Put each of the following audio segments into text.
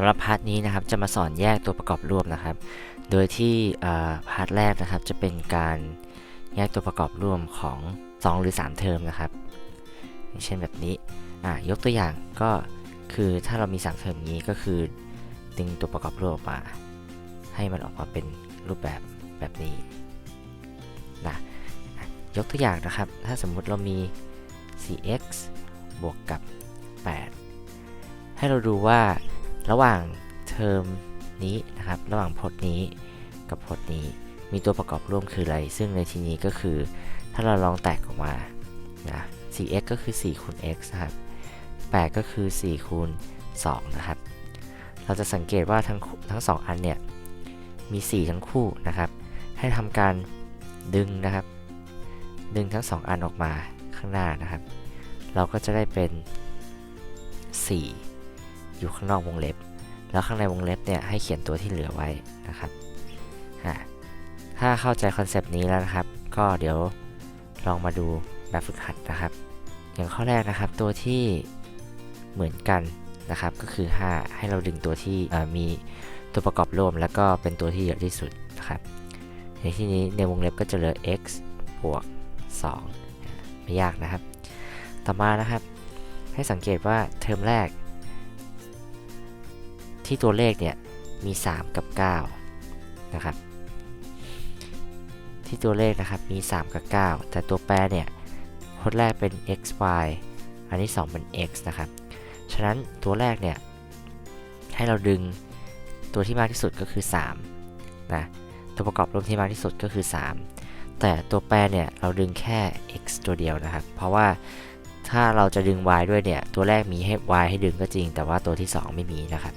ำหรับพาร์ทนี้นะครับจะมาสอนแยกตัวประกอบร่วมนะครับ โดยที่พาร์ทแรกนะครับจะเป็นการแยกตัวประกอบร่วมของ 2 หรือ 3 เทอมนะครับเช่นแบบนี้ยกตัวอย่างก็คือถ้าเรามี 3 เทอมนี้ก็คือ ดึงตัวประกอบร่วมออกมา ให้มันออกมาเป็นรูปแบบแบบนี้นะอะยกตัวอย่างนะครับ ถ้าสมมุติเรามี 4x บวกกับ 8 ให้เราดูว่า ระหว่างเทอมนี้นะครับ ระหว่างพจน์นี้กับพจน์นี้ มีตัวประกอบร่วมคืออะไร ซึ่งในที่นี้ก็คือ ถ้าเราลองแตกออกมานะ 4x ก็คือ4คูณ x นะครับ 8 ก็คือ4คูณ2นะครับ เราจะสังเกตว่าทั้งทั้งสองอันเนี่ย มี 4 ทั้งคู่นะครับ ให้ทำการดึงนะครับ ดึงทั้ง 2 อันออกมาข้างหน้านะครับ เราก็จะได้เป็น 4 อยู่ข้างนอกวงเล็บ แล้วข้างในวงเล็บเนี่ยให้เขียนตัวที่เหลือไว้นะครับอะถ้าเข้าใจคอนเซป ต์นี้แล้วนะครับ ก็เดี๋ยวลองมาดูแบบฝึกหัดนะครับ อย่างข้อแรกนะครับตัวที่เหมือนกันนะครับ ก็คือ 5 ให้เราดึงตัวที่มีตัวประกอบร่วม แล้วก็เป็นตัวที่เยอะที่สุดนะครับในที่นี้ในวงเล็บก็จะเหลือ x บวก 2 ไม่ยากนะครับ ต่อมานะครับ ให้สังเกตว่าเทอมแรก ที่ตัวเลขเนี่ยมี 3 กับ 9 นะครับ ที่ตัวเลขนะครับมี 3 กับ 9 แต่ตัวแปรเนี่ยพจน์แรกเป็น x y อันที่ 2 เป็น x นะครับ ฉะนั้นตัวแรกเนี่ยให้เราดึงตัวที่มากที่สุดก็คือ3นะตัวประกอบรวมที่มากที่สุดก็คือ 3 แต่ตัวแปรเนี่ยเราดึงแค่ x ตัวเดียวนะครับ เพราะว่าถ้าเราจะดึง y ด้วยเนี่ยตัวแรกมีให้ y ให้ดึงก็จริง แต่ว่าตัวที่ 2 ไม่มีนะครับ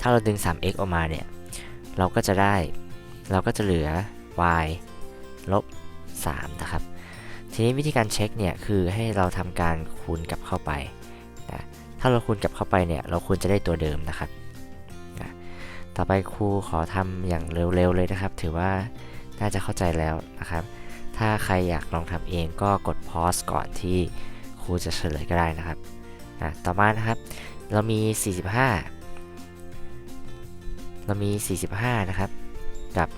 ถ้าเราดึง 3x ออกมาเนี่ย เราก็จะได้ เราก็จะเหลือ y ลบ 3 นะครับ ทีนี้วิธีการเช็คเนี่ย คือให้เราทำการคูณกลับเข้าไปนะถ้าเราคูณกลับเข้าไปเนี่ย เราควรจะได้ตัวเดิมนะครับนะต่อไปครูขอทำอย่างเร็วๆเลยนะครับ ถือว่าน่าจะเข้าใจแล้วนะครับ ถ้าใครอยากลองทำเองก็กดพอยส์ก่อนที่ครูจะเฉลยก็ได้นะครับอะต่อมานะครับ เรามี 45 เรามี 45 นะครับ กับ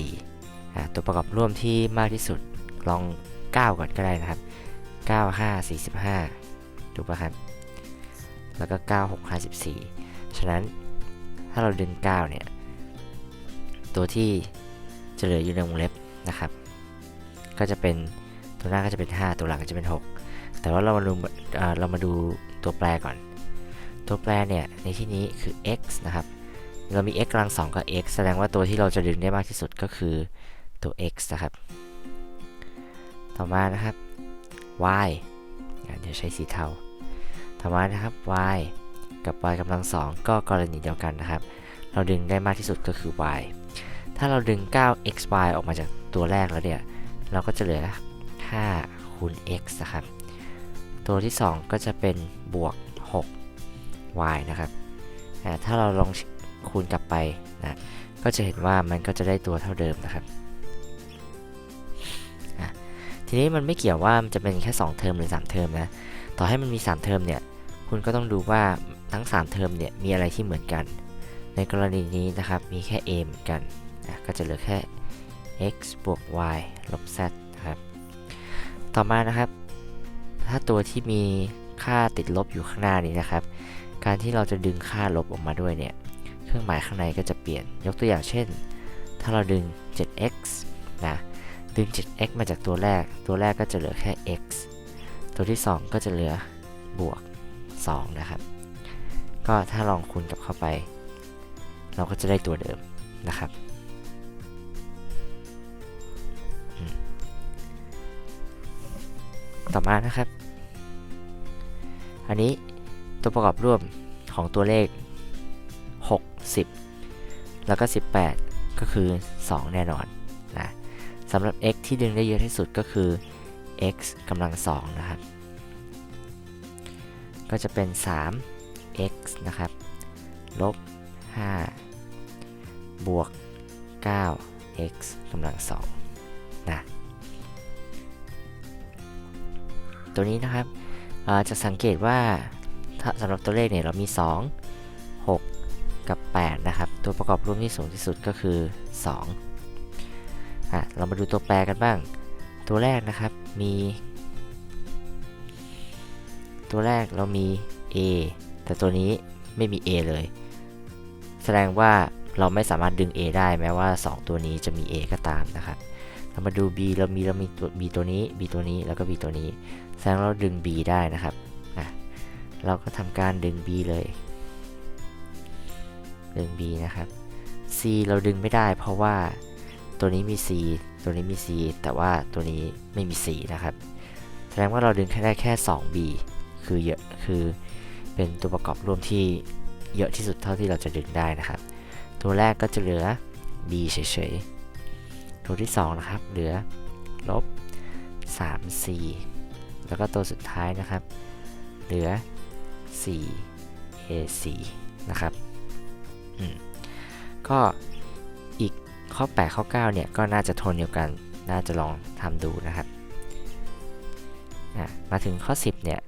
54อ่ตัวประกอบร่วมที่มากที่สุดลอง 9 ก่อนก็ได้นะครับ 9 5 45 ถูกป่ะครับ แล้วก็ 9 6 54 ฉะนั้นถ้าเราดึง 9 เนี่ย ตัวที่จะเหลืออยู่ในวงเล็บนะครับ ก็จะเป็นตัวหน้าก็จะเป็น 5 ตัวหลังก็จะเป็น 6 แต่ว่าเรามาดูเรามาดูตัวแปรก่อน ตัวแปรเนี่ยในที่นี้คือ x นะครับ เรามี x กำลัง2กับ x แสดงว่าตัวที่เราจะดึงได้มากที่สุดก็คือตัว x นะครับ ต่อมานะครับ y อะเดี๋ยวใช้สีเทา ต่อมานะครับ y กับ y กำลัง2ก็กรณีเดียวกันนะครับ เราดึงได้มากที่สุดก็คือ y ถ้าเราดึง 9xy ออกมาจากตัวแรกแล้วเนี่ย เราก็จะเหลือ 5 คูณ x นะครับ ตัวที่ 2 ก็จะเป็นบวก 6y นะครับ ถ้าเราลอง คูณกลับไปนะก็จะเห็นว่ามันก็จะได้ตัวเท่าเดิมนะครับทีนี้มันไม่เกี่ยวว่ามันจะเป็นแค่ 2 เทอมหรือ 3 เทอมนะ ต่อให้มันมี 3 เทอมเนี่ย คุณก็ต้องดูว่าทั้ง 3 เทอมเนี่ยมีอะไรที่เหมือนกัน ในกรณีนี้นะครับมีแค่ a เหมือนกันนะก็จะเหลือแค่ x บวก y ลบ z นะครับ ต่อมานะครับ ถ้าตัวที่มีค่าติดลบอยู่ข้างหน้านี้นะครับ การที่เราจะดึงค่าลบออกมาด้วยเนี่ย เครื่องหมายข้างในก็จะเปลี่ยน ยกตัวอย่างเช่น ถ้าเราดึง 7x นะดึง 7x มาจากตัวแรก ตัวแรกก็จะเหลือแค่ x ตัวที่ 2 ก็จะเหลือบวก 2 นะครับ ก็ถ้าลองคูณกับเข้าไป เราก็จะได้ตัวเดิมนะครับ ต่อมานะครับ อันนี้ตัวประกอบร่วมของตัวเลข 6 10แล้วก็ 18 ก็คือ 2 แน่นอนนะสำหรับ x ที่ดึงได้เยอะที่สุดก็คือ x กำลัง 2 นะครับ ก็จะเป็น 3 x นะครับ ลบ 5 บวก 9 x กำลัง 2 นะ ตัวนี้นะครับจะสังเกตว่าสำหรับตัวเลขเนี่ยเรามี 2 กับ 8 นะครับ ตัวประกอบร่วมที่สูงที่สุดก็คือ 2 อะ เรามาดูตัวแปรกันบ้าง ตัวแรกนะครับมี ตัวแรกเรามี a แต่ตัวนี้ไม่มี a เลย แสดงว่าเราไม่สามารถดึง a ได้แม้ว่า 2 ตัวนี้จะมี a ก็ตามนะครับ เรามาดู b เรามีเรามีตัว b ตัวนี้ b ตัวนี้แล้วก็ b ตัวนี้ แสดงว่าเราดึง b ได้นะครับ อะ เราก็ทำการดึง b เลย ดึง b นะครับ c เราดึงไม่ได้เพราะว่าตัวนี้มี c ตัวนี้มี c แต่ว่าตัวนี้ไม่มี c นะครับ แสดงว่าเราดึงแค่ได้แค่ 2b คือเยอะคือเป็นตัวประกอบร่วมที่เยอะที่สุดเท่าที่เราจะดึงได้นะครับ ตัวแรกก็จะเหลือ b เฉยๆ ตัวที่ 2 นะครับ เหลือลบ 3c แล้วก็ตัวสุดท้ายนะครับ เหลือ 4 ac นะครับ ก็อีกข้อ 8 ข้อ 9 เนี่ย ก็น่าจะทนเดียวกัน น่าจะลองทำดูนะครับ มาถึงข้อ 10 เนี่ย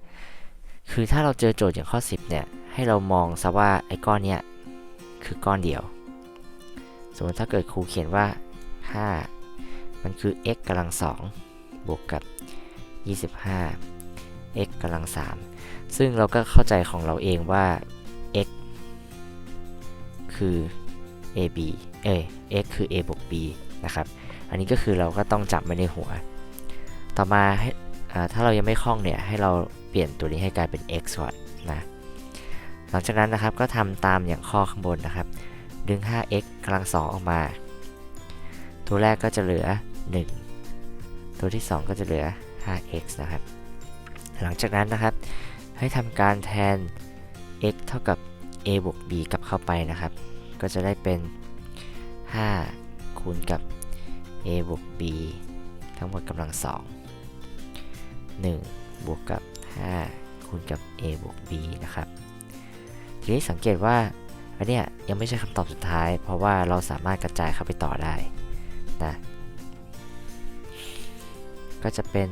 คือถ้าเราเจอโจทย์อย่างข้อ 10 เนี่ย ให้เรามองซะว่าไอ้ก้อนเนี้ยคือก้อนเดียว สมมติถ้าเกิดครูเขียนว่า 5 มันคือ x กำลัง 2 บวกกับ 25 x กำลัง 3 ซึ่งเราก็เข้าใจของเราเองว่า คือ ab เอ้ x คือ a บวก b นะครับ อันนี้ก็คือเราก็ต้องจับไว้ในหัว ต่อมาให้อ่าถ้าเรายังไม่คล่องเนี่ย ให้เราเปลี่ยนตัวนี้ให้กลายเป็น x ก่อนนะ หลังจากนั้นนะครับก็ทำตามอย่างข้อข้างบนนะครับ ดึง 5x กำลัง 2 ออกมา ตัวแรกก็จะเหลือ 1 ตัวที่ 2 ก็จะเหลือ 5x นะครับ หลังจากนั้นนะครับ ให้ทำการแทน x เท่ากับ a บวก b กลับเข้าไปนะครับ ก็จะได้เป็น 5 คูณกับ a บวก b ทั้งหมดกำลัง 2 1 บวกกับ 5 คูณกับ a บวก b นะครับ ทีนี้สังเกตว่าอันเนี้ยยังไม่ใช่คำตอบสุดท้าย เพราะว่าเราสามารถกระจายเข้าไปต่อได้นะ ก็จะเป็น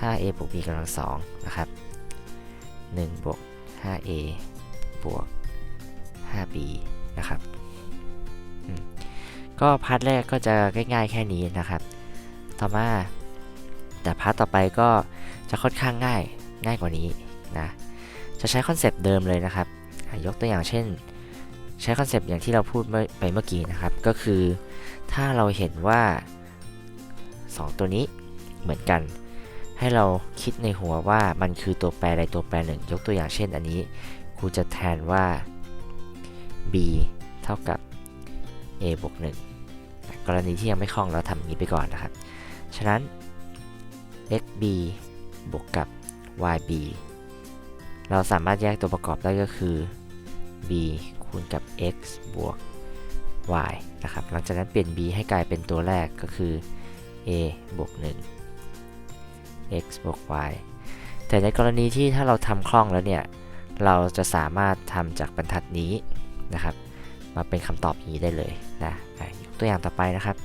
5a บวก b กำลัง2นะครับ 1บวก 5a บวก 5b นะครับ ก็พาร์ทแรกก็จะง่ายๆแค่นี้นะครับ ต่อมา แต่พาร์ทต่อไปก็จะค่อนข้างง่ายง่ายกว่านี้นะ จะใช้คอนเซปต์เดิมเลยนะครับ ยกตัวอย่างเช่น ใช้คอนเซปต์อย่างที่เราพูดไปเมื่อกี้นะครับ ก็คือถ้าเราเห็นว่า 2 ตัวนี้เหมือนกัน ให้เราคิดในหัวว่ามันคือตัวแปรใดตัวแปรหนึ่ง ยกตัวอย่างเช่นอันนี้ครูจะแทนว่า b เท่ากับ a บวก1กรณีที่ยังไม่คล่องเราทำอย่างนี้ไปก่อนนะครับ ฉะนั้น xb บวกกับ yb เราสามารถแยกตัวประกอบได้ก็คือ b คูณกับ x บวก y นะครับ หลังจากนั้นเปลี่ยน b ให้กลายเป็นตัวแรกก็คือ a บวก1 x บวก y แต่ในกรณีที่ถ้าเราทำคล่องแล้วเนี่ย เราจะสามารถทำจากบรรทัดนี้นะครับ มาเป็นคำตอบนี้ได้เลยนะยกตัวอย่างต่อไปนะครับ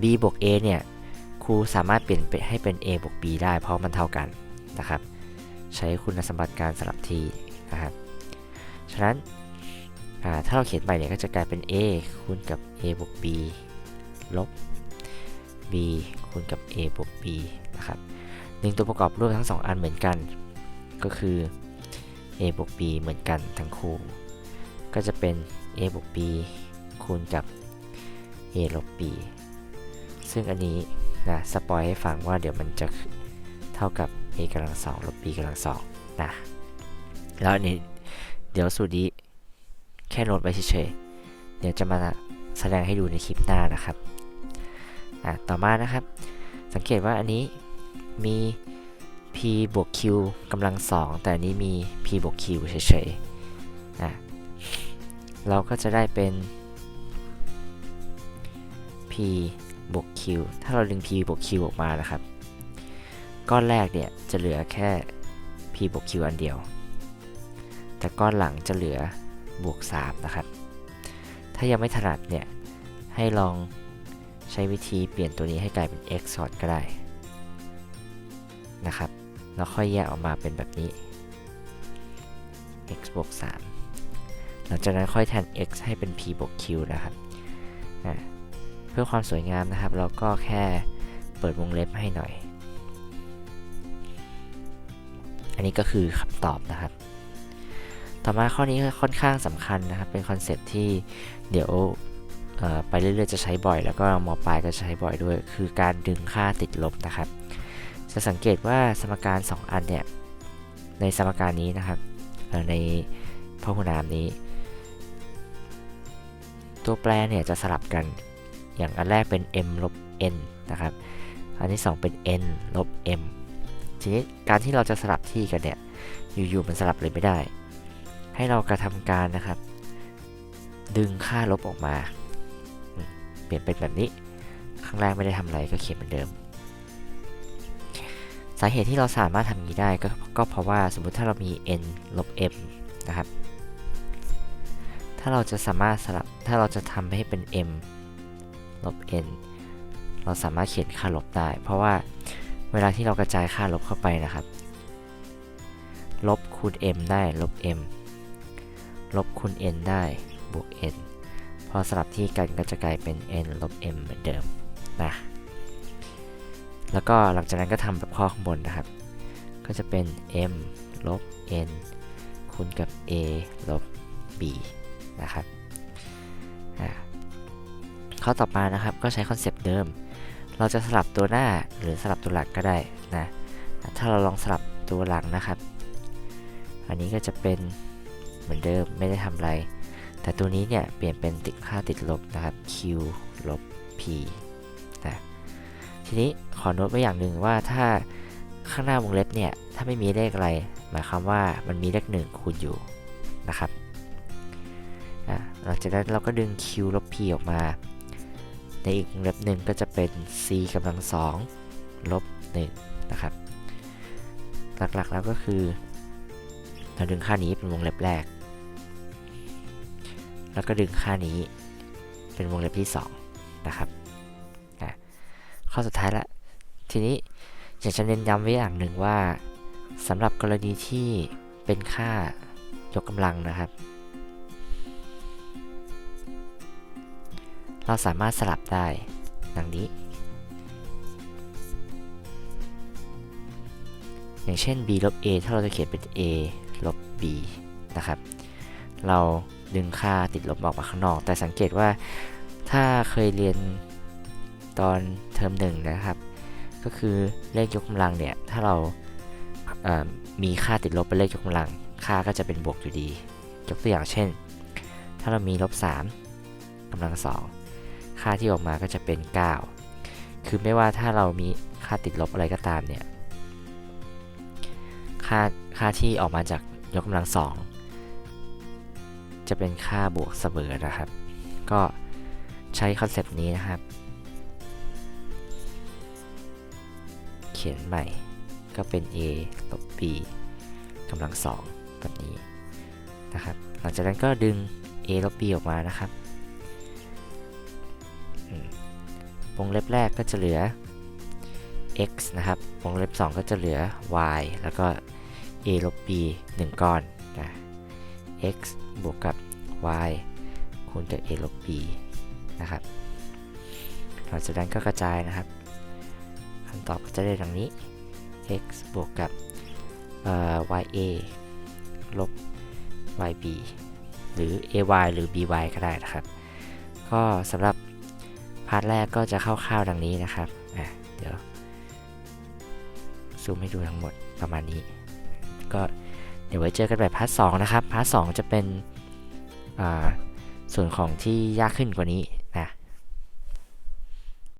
b บวก a เนี่ยครูสามารถเปลี่ยนให้เป็น a บวก b ได้เพราะมันเท่ากันนะครับ ใช้คุณสมบัติการสลับทีนะครับ ฉะนั้นถ้าเราเขียนไปเนี่ยก็จะกลายเป็น a คูณกับ a บวก b ลบ b คูณกับ a บวก b นะครับหนึ่งตัวประกอบร่วมทั้ง 2 อันเหมือนกัน ก็คือ a บวก b เหมือนกันทั้งคู่ ก็จะเป็น a บวก b คูณกับ a ลบ b ซึ่งอันนี้นะสปอยให้ฟังว่าเดี๋ยวมันจะเท่ากับ a กำลังสองลบ b กำลังสองนะแล้วอันนี้เดี๋ยวสูตรนี้แค่โน้ตไว้เฉยๆเดี๋ยวจะมาแสดงให้ดูในคลิปหน้านะครับ อะต่อมานะครับ สังเกตว่าอันนี้มี p บวก q กำลังสองแต่อันนี้มี p บวก q เฉยๆอะเราก็จะได้เป็น p บวก q ถ้าเราดึง p บวก q ออกมานะครับ ก้อนแรกเนี่ยจะเหลือแค่ p บวก q อันเดียว แต่ก้อนหลังจะเหลือบวก 3 นะครับ ถ้ายังไม่ถนัดเนี่ย ให้ลอง ใช้วิธีเปลี่ยนตัวนี้ให้กลายเป็น x ก่อนก็ได้นะครับ แล้วค่อยแยกออกมาเป็นแบบนี้ x บวก3หลังจากนั้นค่อยแทน x ให้เป็น p บวก q นะครับอะเพื่อความสวยงามนะครับ เราก็แค่เปิดวงเล็บให้หน่อย อันนี้ก็คือคำตอบนะครับ ต่อมาข้อนี้ค่อนข้างสำคัญนะครับ เป็นคอนเซปที่เดี๋ยว ไปเรื่อยๆจะใช้บ่อย แล้วก็มปลายก็ใช้บ่อยด้วย คือการดึงค่าติดลบนะครับ จะสังเกตว่าสมการ 2 อันเนี่ยในสมการนี้นะครับในพหุนามนี้ ตัวแปรเนี่ยจะสลับกันอย่างอันแรกเป็น m ลบ n นะครับ อันที่ 2 เป็น n ลบ m ทีนี้การที่เราจะสลับที่กันเนี่ยอยู่ๆมันสลับเลยไม่ได้ ให้เรากระทำการนะครับ ดึงค่าลบออกมา เปลี่ยนเป็นแบบนี้ ข้างล่างไม่ได้ทำอะไรก็เขียนเหมือนเดิม สาเหตุที่เราสามารถทำอย่างนี้ได้ก็ก็เพราะว่าสมมุติถ้าเรามี n ลบ m นะครับ ถ้าเราจะสามารถสลับถ้าเราจะทำให้เป็น m ลบ n เราสามารถเขียนค่าลบได้ เพราะว่าเวลาที่เรากระจายค่าลบเข้าไปนะครับ ลบคูณ m ได้ลบ m ลบคูณ n ได้บวก n อสลับที่กันก็จะกลายเป็น n ลบ m เหมือนเดิมนะแล้วก็หลังจากนั้นก็ทำแบบข้อข้างบนนะครับ ก็จะเป็น m ลบ n คูณกับ a ลบ b นะครับข้อต่อมานะครับก็ใช้คอนเซปต์เดิม เราจะสลับตัวหน้าหรือสลับตัวหลังก็ได้นะถ้าเราลองสลับตัวหลังนะครับ อันนี้ก็จะเป็นเหมือนเดิมไม่ได้ทำอะไร แต่ตัวนี้เนี่ยเปลี่ยนเป็นติดค่าติดลบนะครับ q ลบ p นะทีนี้ขอโน้ตไว้อย่างหนึ่งว่าถ้าข้างหน้าวงเล็บเนี่ย ถ้าไม่มีเลขอะไร หมายความว่ามันมีเลขหนึ่งคูณอยู่นะครับอะหลังจากนั้นเราก็ดึง q ลบ p ออกมา ในอีกวงเล็บหนึ่งก็จะเป็น c กำลังสองลบ1นะครับ หลักๆแล้วก็คือเราดึงค่านี้เป็นวงเล็บแรก แล้วก็ดึงค่านี้เป็นวงเล็บที่ 2 นะครับอะข้อสุดท้ายละทีนี้อยากจะเน้นย้ำไว้อย่างหนึ่งว่าสำหรับกรณีที่เป็นค่ายกกำลังนะครับ เราสามารถสลับได้ดังนี้ อย่างเช่น b ลบ a ถ้าเราจะเขียนเป็น a ลบ b นะครับ เรา ดึงค่าติดลบออกมาข้างนอก แต่สังเกตว่าถ้าเคยเรียนตอนเทอมหนึ่งนะครับ ก็คือเลขยกกำลังเนี่ย ถ้าเราเอ่อมีค่าติดลบเป็นเลขยกกำลัง ค่าก็จะเป็นบวกอยู่ดี ยกตัวอย่างเช่น ถ้าเรามีลบ3กำลัง 2 ค่าที่ออกมาก็จะเป็น 9 คือไม่ว่าถ้าเรามีค่าติดลบอะไรก็ตามเนี่ย ค่าค่าที่ออกมาจากยกกำลังสอง จะเป็นค่าบวกเสมอนะครับ ก็ใช้คอนเซปต์นี้นะครับ เขียนใหม่ก็เป็น a ลบ b กำลังสองแบบนี้นะครับ หลังจากนั้นก็ดึง a ลบ b ออกมานะครับวงเล็บแรกก็จะเหลือ x นะครับ วงเล็บ 2 ก็จะเหลือ y แล้วก็ a ลบ b 1 ก้อนนะ x บวกกับ y คูณกับ a ลบ b นะครับหลังจากนั้นก็กระจายนะครับคำตอบก็จะได้ดังนี้ x บวกกับ ya ลบ yb หรือ ay หรือ by ก็ได้นะครับ ก็สำหรับพาร์ทแรกก็จะคร่าวๆดังนี้นะครับอะเดี๋ยวซูมให้ดูทั้งหมดประมาณนี้ ก็เดี๋ยวไว้เจอกันแบบพาร์ทสนะครับ พาร์ทสจะเป็น ส่วนของที่ยากขึ้นกว่านี้